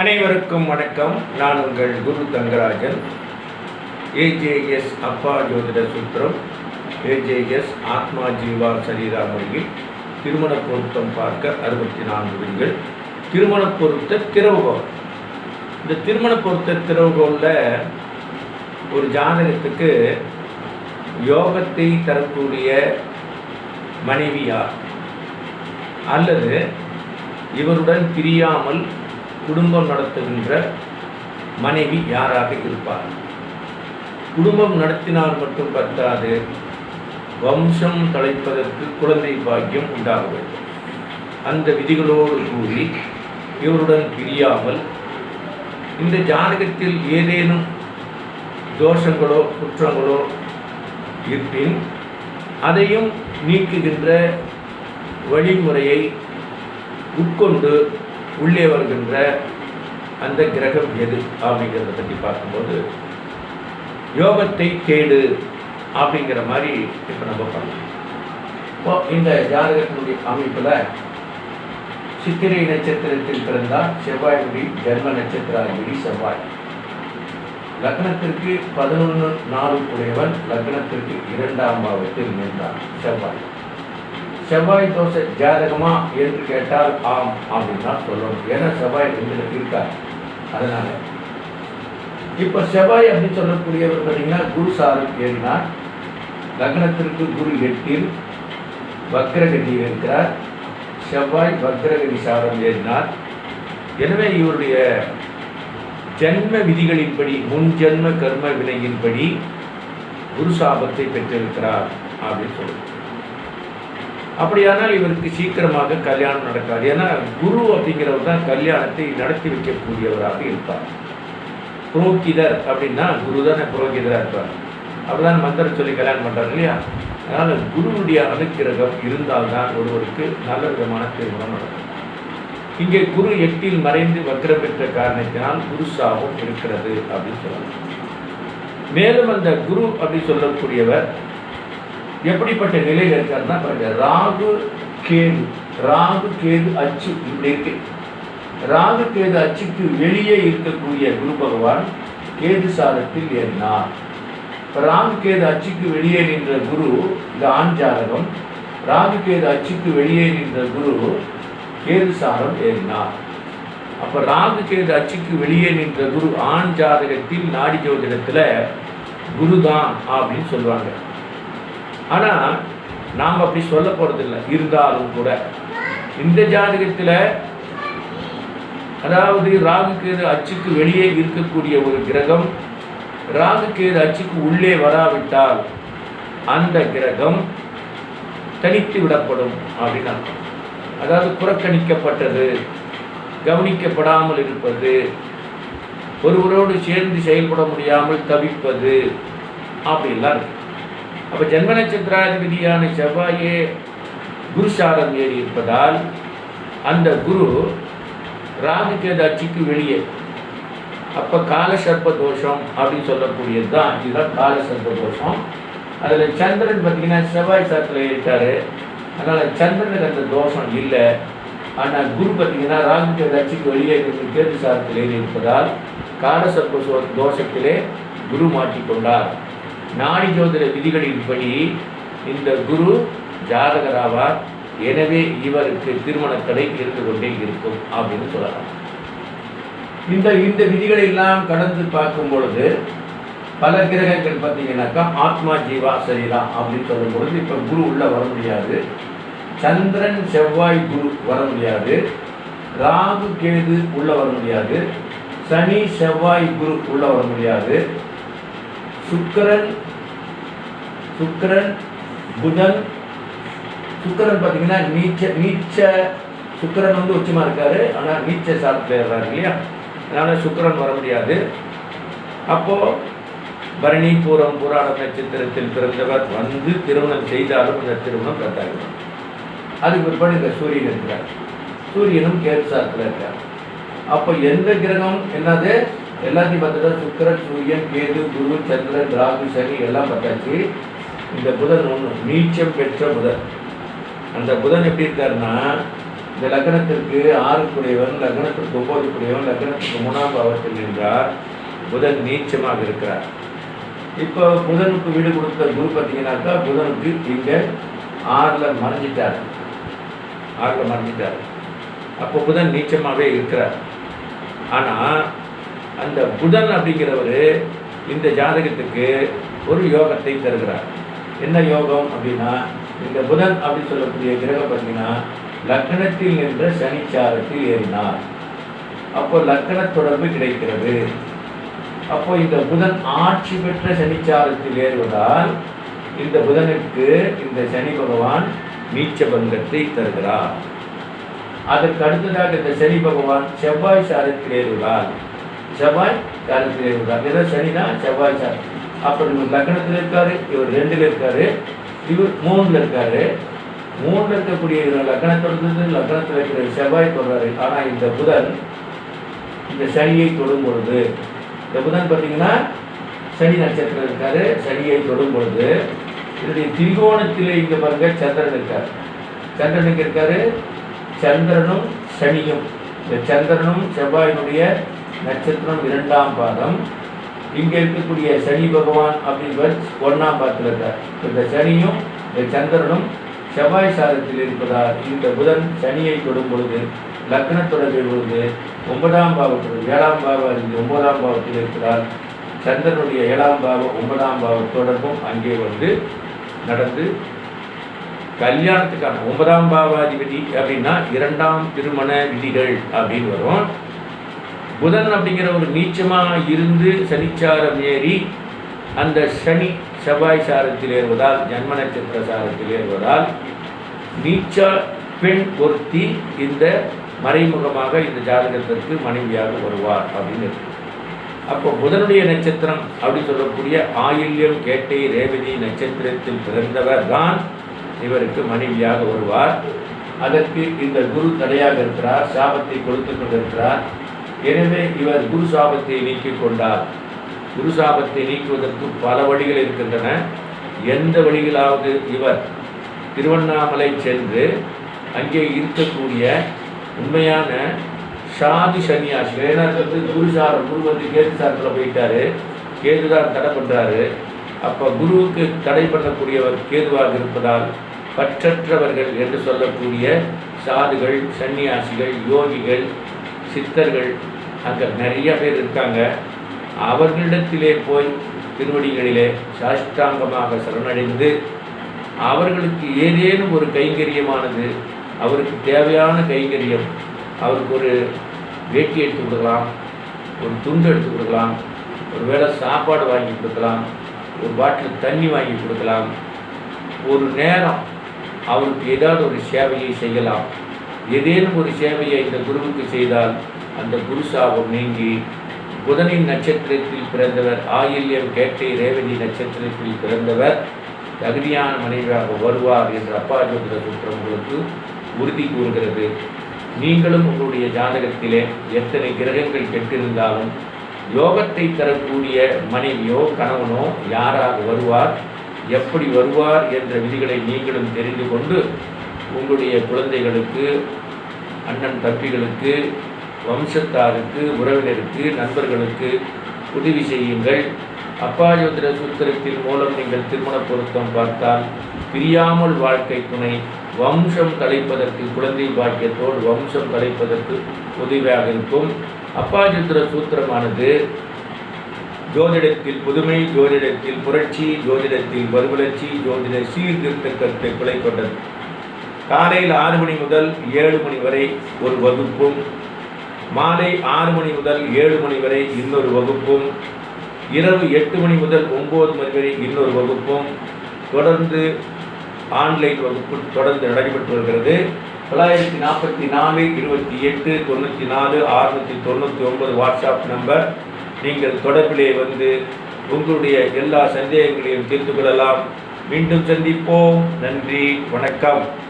அனைவருக்கும் வணக்கம். நான் உங்கள் குரு தங்கராஜன். ஏஜேஎஸ் அப்பா ஜோதிட சூத்திரம். ஏஜேஎஸ் ஆத்மா ஜீவா சரீரா முறையில் திருமண பொருத்தம் பார்க்க அறுபத்தி நான்கு விதிகள். திருமண பொருத்த திறவுகோல் இந்த திருமண பொருத்த திறவுகோலில் ஒரு ஜாதகத்துக்கு யோகத்தை தரக்கூடிய மனைவியார் அல்லது இவருடன் பிரியாமல் குடும்பம் நடத்துகின்ற மனைவி யாராக இருப்பார்? குடும்பம் நடத்தினால் மட்டும் பற்றாது வம்சம் தலைப்பதற்கு குழந்தை பாக்கியம் உண்டாக வேண்டும் அந்த விதிகளோடு கூறி இவருடன் பிரியாமல் இந்த ஜாதகத்தில் ஏதேனும் தோஷங்களோ குற்றங்களோ இருப்பின் அதையும் நீக்குகின்ற வழிமுறையை உட்கொண்டு உள்ளே வருகின்ற அந்த கிரகம் எது அப்படிங்கிறத பற்றி பார்க்கும்போது யோகத்தை கேடு அப்படிங்கிற மாதிரி இப்போ நம்ம பண்ணலாம். இப்போ இந்த ஜாதகத்தினுடைய அமைப்பில் சித்திரை நட்சத்திரத்தில் பிறந்தால் செவ்வாய்குடி ஜென்ம நட்சத்திராதிபதி செவ்வாய். லக்னத்திற்கு பதினொன்று நாலு உடையவன் லக்னத்திற்கு இரண்டாம் பாவத்தில் நின்றான் செவ்வாய். செவ்வாய் தோசை ஜாதகமா என்று கேட்டால் ஆம் அப்படின்னா சொல்லணும். ஏன்னா செவ்வாய் ரெண்டுல இருக்கார். அதனால இப்ப செவ்வாய் அப்படின்னு சொல்லக்கூடியவர் பார்த்தீங்கன்னா குரு சாரம் ஏறினார். லக்னத்திற்கு குரு எட்டில் வக்ரகதியில் இருக்கிறார். செவ்வாய் வக்ரகதி சாரம் ஏறினார். எனவே இவருடைய ஜென்ம விதிகளின்படி முன் ஜென்ம கர்ம வினையின்படி குரு சாபத்தை பெற்றிருக்கிறார் அப்படின்னு சொல்லுவோம் அப்படியானால் இவருக்கு சீக்கிரமாக கல்யாணம் நடக்காது. ஏன்னா குரு அப்படிங்கிறவர் தான் கல்யாணத்தை நடத்தி வைக்கக்கூடியவராக இருப்பார். புரோகிதர் அப்படின்னா குரு தானே புரோகிதராக இருப்பார். அப்படிதான் மந்திரம் சொல்லி கல்யாணம் பண்ணுறாரு இல்லையா? அதனால் குருவுடைய அனுக்கிரகம் இருந்தால்தான் ஒருவருக்கு நல்ல விதமான திருமணம் நடக்கும். இங்கே குரு எட்டில் மறைந்து வக்ரம் பெற்ற காரணத்தினால் குரு சாபம் இருக்கிறது அப்படின்னு சொல்லலாம். மேலும் அந்த குரு அப்படி சொல்லக்கூடியவர் எப்படிப்பட்ட நிலையில் இருக்காருன்னா பாருங்க ராகு கேது ராகு கேது அச்சு இப்படி இருக்கு. ராகு கேது அச்சுக்கு வெளியே இருக்கக்கூடிய குரு பகவான் கேது சாரத்தில் ஏறினார். ராகு கேது அச்சுக்கு வெளியே நின்ற குரு இது ஆண் ஜாதகம். ராகு கேது அச்சுக்கு வெளியே நின்ற குரு கேது சாரம் ஏறினார். அப்ப ராகு கேது அச்சுக்கு வெளியே நின்ற குரு ஆண் ஜாதகத்தில் நாடி ஜோதிடத்துல குருதான் அப்படின்னு சொல்லுவாங்க. ஆனால் நாம் அப்படி சொல்ல போகிறதில்லை இருந்தாலும் கூட. இந்த ஜாதகத்தில் அதாவது ராகுக்கேது அச்சுக்கு வெளியே இருக்கக்கூடிய ஒரு கிரகம் ராகுக்கேது அச்சுக்கு உள்ளே வராவிட்டால் அந்த கிரகம் தனித்து விடப்படும் அப்படின்னா அதாவது புறக்கணிக்கப்பட்டது கவனிக்கப்படாமல் இருப்பது ஒருவரோடு சேர்ந்து செயல்பட முடியாமல் தவிப்பது அப்படிலாம் இருக்குது அப்போ ஜென்ம நட்சத்திராதிபதியான செவ்வாயே குரு சாரம் ஏறி இருப்பதால் அந்த குரு ராகுகேது அச்சுக்கு வெளியே. அப்போ காலசர்ப்ப தோஷம் அப்படின்னு சொல்லக்கூடியது தான் இதுதான் காலசர்ப்ப தோஷம். அதில் சந்திரன் பார்த்தீங்கன்னா செவ்வாய் சாரத்தில் இருக்காரு அதனால் சந்திரனுக்கு அந்த தோஷம் இல்லை. ஆனால் குரு பார்த்தீங்கன்னா ராகுகேது அச்சுக்கு வெளியே இருந்து கேது சாரத்தில் ஏறி இருப்பதால் காலசர்ப்ப தோஷத்திலே குரு மாற்றிக்கொண்டார் நாடி ஜோதிட விதிகளின்படி இந்த குரு ஜாதகராவார். எனவே இவருக்கு திருமண தடை இருந்து கொண்டே இருக்கும் அப்படின்னு சொல்லலாம். இந்த இந்த விதிகளை எல்லாம் கடந்து பார்க்கும் பொழுது பல கிரகங்கள் பார்த்தீங்கன்னாக்கா ஆத்மா ஜீவா சரிதான் அப்படின்னு சொல்லும் பொழுது இப்போ குரு உள்ள வர முடியாது. சந்திரன் செவ்வாய் குரு வர முடியாது. ராகு கேது உள்ள வர முடியாது. சனி செவ்வாய் குரு உள்ள வர முடியாது. சுக்கரன் சுக்கரன் புதன். சுக்கரன் பார்த்தீங்கன்னா நீச்ச நீச்ச சுக்கரன் வந்து உச்சமாக இருக்காரு. ஆனால் நீச்ச சாப்பிட்டு இல்லையா? அதனால் சுக்கரன் வர முடியாது. அப்போது பரணிபுரம் புராண நட்சத்திரத்தில் பிறந்தவர் வந்து திருமணம் செய்தாலும் இந்த திருமணம் ரத்தாகிடும் அதுக்கு பிற்பாடு இந்த சூரியன் இருக்கிறார். சூரியனும் கேது சாரத்தில் இருக்கார். அப்போ எந்த கிரகம் என்னது? எல்லாத்தையும் பார்த்துட்டா சுக்கரன் சூரியன் கேது குரு சந்திரன் ராகு சனி எல்லாம் பார்த்தாச்சு. இந்த புதன் ஒன்று நீச்சம் பெற்ற புதன். அந்த புதன் எப்படி இருக்காருன்னா இந்த லக்னத்திற்கு ஆறுக்குரியவன் லக்னத்திற்கு ஒன்பதுக்குடையவன் லக்னத்திற்கு மூணாம் பாவத்தில் நின்றார். புதன் நீச்சமாக இருக்கிறார். இப்போ புதனுக்கு வீடு கொடுத்த குரு பார்த்தீங்கன்னாக்கா புதனுக்கு இங்கே ஆறில் மறைஞ்சிட்டார். ஆறில் மறைஞ்சிட்டார். அப்போ புதன் நீச்சமாகவே இருக்கிறார். ஆனால் அந்த புதன் அப்படிங்கிறவர் இந்த ஜாதகத்துக்கு ஒரு யோகத்தை தருகிறார். என்ன யோகம் அப்படின்னா இந்த புதன் அப்படின்னு சொல்லக்கூடிய கிரகம் பார்த்தீங்கன்னா லக்னத்தில் நின்ற சனிச்சாரத்தில் ஏறினார். அப்போ லக்ன தொடர்பு கிடைக்கிறது. அப்போ இந்த புதன் ஆட்சி பெற்ற சனிச்சாரத்தில் ஏறுவதால் இந்த புதனுக்கு இந்த சனி பகவான் நீச்ச பங்கத்தை தருகிறார். அதற்கு அடுத்ததாக இந்த சனி பகவான் செவ்வாய் சாரத்தில் ஏறுகிறார் செவ்வாய் சாரத்தில் ஏறுகிறார் ஏதோ சனினா செவ்வாய் சாரத்தில். அப்போ இவர் லக்னத்தில் இருக்காரு இவர் ரெண்டுல இருக்காரு இவர் மூணுல இருக்காரு. மூணுல இருக்கக்கூடிய இவர் லக்னத்தொடர்ந்து லக்னத்தில் இருக்கிற செவ்வாய் தொடர்றாரு. ஆனால் இந்த புதன் இந்த சனியை தொடும் பொழுது இந்த புதன் பார்த்தீங்கன்னா சனி நட்சத்திரம் இருக்காரு சனியை தொடும் பொழுது இதனுடைய திரிகோணத்தில் இங்கே பாருங்க சந்திரன் இருக்கார். சந்திரனுக்கு இருக்காரு சந்திரனும் சனியும். இந்த சந்திரனும் செவ்வாயினுடைய நட்சத்திரம் இரண்டாம் பாதம். இங்கே இருக்கக்கூடிய சனி பகவான் அப்படின்றவர் ஒன்றாம் பாத்தில் இருக்கார் இந்த சனியும் இந்த சந்திரனும் செவ்வாய் சாதத்தில் இருப்பதால் இந்த புதன் சனியை தொடும் பொழுது லக்னத்தொடர்பு பொழுது ஒன்பதாம் பாவத்தில் ஏழாம் பாவம் ஒன்பதாம் பாவத்தில் இருக்கிறார் சந்திரனுடைய ஏழாம் பாவம் ஒன்பதாம் பாவ தொடர்பும் அங்கே வந்து நடந்து கல்யாணத்துக்கான ஒன்பதாம் பாவாதிபதி அப்படின்னா இரண்டாம் திருமண விதிகள் அப்படின்னு வரும். புதன் அப்படிங்கிற ஒரு நீச்சமாக இருந்து சனிச்சாரம் ஏறி அந்த சனி செவ்வாய் சாரத்தில் ஏறுவதால் ஜன்ம நட்சத்திர சாரத்தில் ஏறுவதால் நீச்ச பெண் ஒருத்தி இந்த மறைமுகமாக இந்த ஜாதகத்திற்கு மனைவியாக வருவார் அப்படின்னு அப்போ புதனுடைய நட்சத்திரம் அப்படி சொல்லக்கூடிய ஆயில்யம் கேட்டை ரேவதி நட்சத்திரத்தில் பிறந்தவர் தான் இவருக்கு மனைவியாக வருவார். அதற்கு இந்த குரு தடையாக இருக்கிறார் சாபத்தை கொடுத்து கொண்டிருக்கிறார். எனவே இவர் குரு சாபத்தை நீக்கிக் கொண்டார். குரு சாபத்தை நீக்குவதற்கு பல வழிகள் இருக்கின்றன. எந்த வழிகளாவது இவர் திருவண்ணாமலை சென்று அங்கே இருக்கக்கூடிய உண்மையான சாதி சன்னியாசிகள் ஏன்னா வந்து குரு சார் குரு வந்து கேது சாரத்தில் போயிட்டாரு. கேதுதான் தடை பண்ணுறாரு அப்போ குருவுக்கு தடை பண்ணக்கூடியவர் கேதுவாக இருப்பதால் பற்றற்றவர்கள் என்று சொல்லக்கூடிய சாதுகள் சன்னியாசிகள் யோகிகள் சித்தர்கள் அங்கே நிறைய பேர் இருக்காங்க. அவர்களிடத்திலே போய் திருவடிகளிலே சாஷ்டாங்கமாக சரணடைந்து அவர்களுக்கு ஏதேனும் ஒரு கைங்கரியமானது அவருக்கு தேவையான கைங்கரியம் அவருக்கு ஒரு வேட்டி எடுத்து கொடுக்கலாம் ஒரு துண்டு எடுத்து கொடுக்கலாம் ஒரு வேளை சாப்பாடு வாங்கி கொடுக்கலாம் ஒரு பாட்டில் தண்ணி வாங்கி கொடுக்கலாம். ஒரு நேரம் அவருக்கு ஏதாவது ஒரு சேவையை செய்யலாம். ஏதேனும் ஒரு சேவையை இந்த குருவுக்கு செய்தால் அந்த குரு சாபம் நீங்கி புதனின் நட்சத்திரத்தில் பிறந்தவர் ஆயில்யம் கேட்டை ரேவதி நட்சத்திரத்தில் பிறந்தவர் தகுதியான மனைவியாக வருவார் என்ற அப்பா ஜோதிட சுற்றம் உங்களுக்கு உறுதி கூறுகிறது. நீங்களும் உங்களுடைய ஜாதகத்திலே எத்தனை கிரகங்கள் கெட்டிருந்தாலும் யோகத்தை தரக்கூடிய மனைவியோ கணவனோ யாராக வருவார் எப்படி வருவார் என்ற விதிகளை நீங்களும் தெரிந்து கொண்டு உங்களுடைய குழந்தைகளுக்கு அண்ணன் தம்பிகளுக்கு வம்சத்தாருக்கு உறவினருக்கு நண்பர்களுக்கு உதவி செய்யுங்கள். அப்பாயோத்திர சூத்திரத்தின் மூலம் நீங்கள் திருமண பொருத்தம் பார்த்தால் பிரியாமல் வாழ்க்கை துணை வம்சம் கலைப்பதற்கு குழந்தை பாக்கியத்தோடு வம்சம் கலைப்பதற்கு உதவியாக இருக்கும். அப்பாஜுத்திர சூத்திரமானது ஜோதிடத்தில் புதுமை ஜோதிடத்தில் புரட்சி ஜோதிடத்தில் மறுமலர்ச்சி ஜோதிட சீர்திருத்த கருத்தை கொலை கொண்டது. காலையில் ஆறு மணி முதல் ஏழு மணி வரை ஒரு வகுப்பும் மாலை ஆறு மணி முதல் ஏழு மணி வரை இன்னொரு வகுப்பும் இரவு எட்டு மணி முதல் ஒம்பது மணி வரை இன்னொரு வகுப்பும் தொடர்ந்து ஆன்லைன் வகுப்பு தொடர்ந்து நடைபெற்று வருகிறது. தொள்ளாயிரத்தி நாற்பத்தி நாலு இருபத்தி எட்டு தொண்ணூற்றி நாலு அறுநூற்றி தொண்ணூற்றி ஒன்பது வாட்ஸ்அப் நம்பர். நீங்கள் தொடர்பிலே வந்து உங்களுடைய எல்லா சந்தேகங்களையும் தீர்த்து கொள்ளலாம். மீண்டும் சந்திப்போம். நன்றி வணக்கம்.